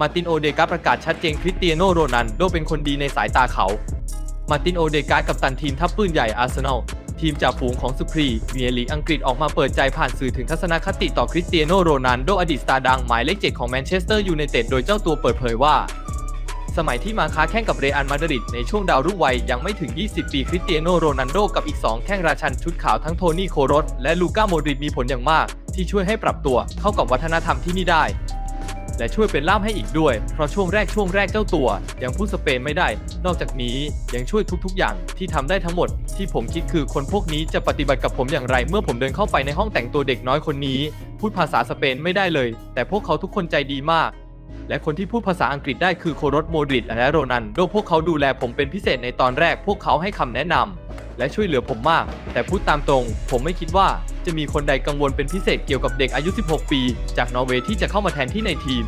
มาร์ตินโอเดกาประกาศชัดเจนคริสเตียโนโรนัลโดเป็นคนดีในสายตาเขา มาร์ตินโอเดกากับตันทีมทัพปืนใหญ่อาร์เซนอลทีมจ่าฝูงของสุพรีเมียร์ลีอังกฤษออกมาเปิดใจผ่านสื่อถึงทัศนคติต่อคริสเตียโนโรนัลโดอดีตสตาร์ดังหมายเลขเจ็ดของแมนเชสเตอร์ยูไนเต็ดโดยเจ้าตัวเปิดเผยว่า สมัยที่มาค้าแข่งกับเรอัลมาดริดในช่วงดาวรุ่งวัยยังไม่ถึง 20 ปีคริสเตียโนโรนัลโดกับอีก 2 แข้งราชันชุดขาวทั้งโทนี่โครสและลูก้าโมดริดมีผลอย่างมาก ที่ช่วยให้ปรับตัวเข้ากับวัฒนธรรมที่นี่ได้ และช่วยเป็นล่ามให้อีกด้วย เพราะช่วงแรกช่วงแรกเจ้าตัวยังพูดสเปนไม่ได้ นอกจากนี้ยังช่วยทุกๆ อย่างที่ทำได้ทั้งหมด ที่ผมคิดคือคนพวกนี้จะปฏิบัติกับผมอย่างไร เมื่อผมเดินเข้าไปในห้องแต่งตัวเด็กน้อยคนนี้ พูดภาษาสเปนไม่ได้เลย แต่พวกเขาทุกคนใจดีมากและคนที่พูดภาษาอังกฤษได้คือโครสโมดริดและโรนันโดพวกเขาดูแลผมเป็นพิเศษในตอนแรก พวกเขาให้คำแนะนำและช่วยเหลือผมมาก แต่พูดตามตรง ผมไม่คิดว่า จะมีคนใดกังวลเป็นพิเศษเกี่ยวกับเด็กอายุ 16 ปี จากนอร์เวย์ที่จะเข้ามาแทนที่ในทีม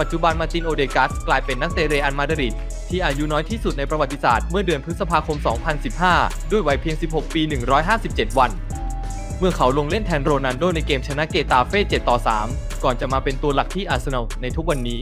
ปัจจุบันมาตินโอเดกัสกลายเป็นนักเตะเรอัลมาดริดที่อายุน้อยที่สุดในประวัติศาสตร์เมื่อเดือนพฤษภาคม 2015 ด้วยวัยเพียง 16 ปี 157 วัน เมื่อเขาลงเล่นแทนโรนัลโดในเกมชนะเกตาเฟ่ 7 ต่อ 3 ก่อนจะมาเป็นตัวหลักที่อาร์เซนอลในทุกวันนี้